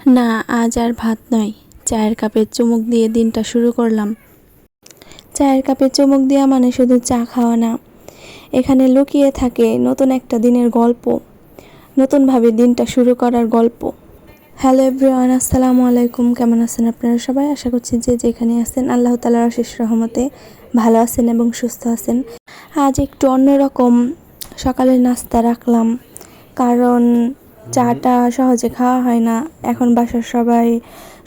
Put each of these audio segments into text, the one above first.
না, আজ আর ভাত নয়। চায়ের কাপে চুমুক দিয়ে দিনটা শুরু করলাম। চায়ের কাপে চুমুক দেওয়া মানে শুধু চা খাওয়া না। এখানে লুকিয়ে থাকে নতুন একটা দিনের গল্প। নতুনভাবে দিনটা শুরু করার গল্প। হ্যালো এভরিওয়ান, আসসালামু আলাইকুম। কেমন আছেন আপনারা সবাই? আশা করছি যে যেখানে আছেন, আল্লাহ তালার আশিস রহমতে ভালো আছেন এবং সুস্থ আছেন। আজ একটু অন্যরকম সকালের নাস্তা রাখলাম। কারণ চাটা সহজে খাওয়া হয় না। এখন বাসার সবাই,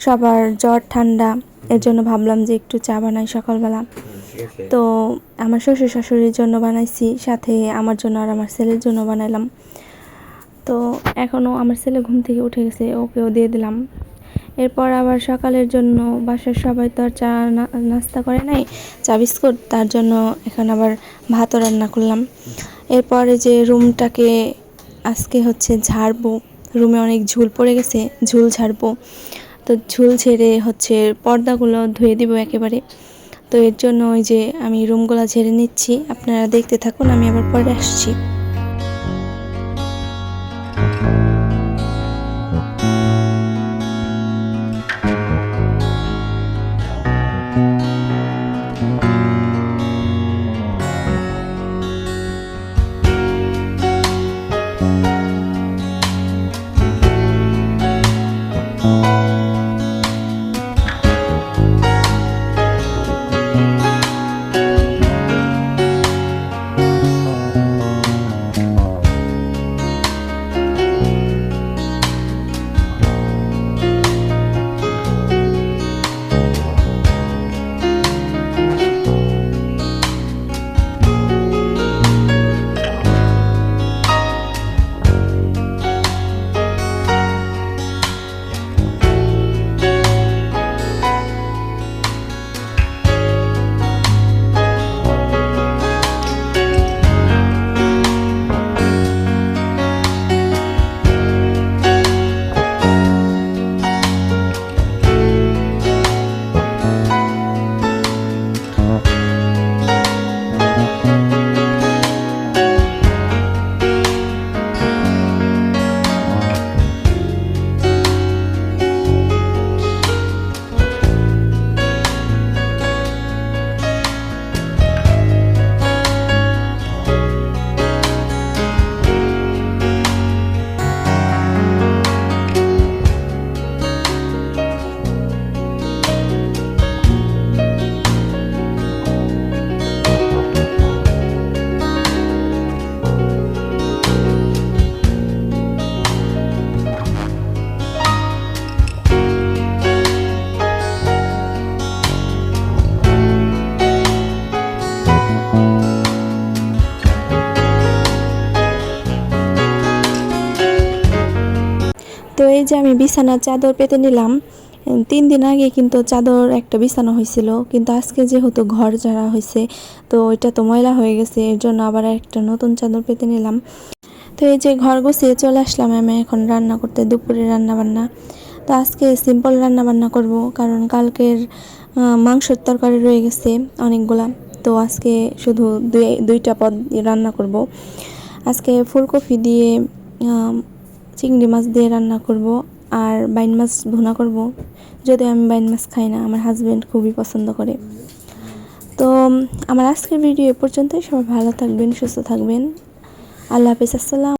সবার জ্বর ঠান্ডা। এর জন্য ভাবলাম যে একটু চা বানাই সকালবেলা। তো আমার শ্বশুর শাশুড়ির জন্য বানাইছি, সাথে আমার জন্য আর আমার ছেলের জন্য বানাইলাম। তো এখনও আমার ছেলে ঘুম থেকে উঠে গেছে, ওকেও দিয়ে দিলাম। এরপর আবার সকালের জন্য বাসার সবাই তো আর চা নাস্তা করে নাই, চা বিস্কুট, তার জন্য এখন আবার ভাতও রান্না করলাম। এরপরে যে রুমটাকে আজকে হচ্ছে ঝাড়বো। রুমে অনেক ঝুল পড়ে গেছে, ঝুল ঝাড়বো। তো ঝুল ছেড়ে হচ্ছে পর্দাগুলো ধুয়ে দিব একেবারে। তো এর জন্য ওই যে আমি রুমগুলো ঝেড়ে নিচ্ছি। আপনারা দেখতে থাকুন, আমি আবার পরে আসছি। তো এই যে আমি বিছানার চাদর পেতে নিলাম, তিন দিন আগে কিন্তু চাদর একটা বিছানা হয়েছিল, কিন্তু আজকে যেহেতু ঘর ঝাড়া হয়েছে, তো ওইটা তো ময়লা হয়ে গেছে, এর জন্য আবার একটা নতুন চাদর পেতে নিলাম। তো এই যে ঘর গুছিয়ে চলে আসলাম আমি এখন রান্না করতে, দুপুরে রান্না বান্না তো আজকে সিম্পল রান্না বান্না করব, কারণ কালকের মাংসের তরকারি রয়ে গেছে অনেকগুলা। তো আজকে শুধু দুই, দুইটা পদ রান্না করব। আজকে ফুলকপি দিয়ে চিংড়ি মাছ দিয়ে রান্না করব আর বাইন মাছ ভুনা করব। যদিও আমি বাইন মাছ খাই না, আমার হাজব্যান্ড খুবই পছন্দ করে। তো, আমার আজকের ভিডিও এ পর্যন্তই। সবাই ভালো থাকবেন, সুস্থ থাকবেন। আল্লাহ হাফিজ, আসসালাম।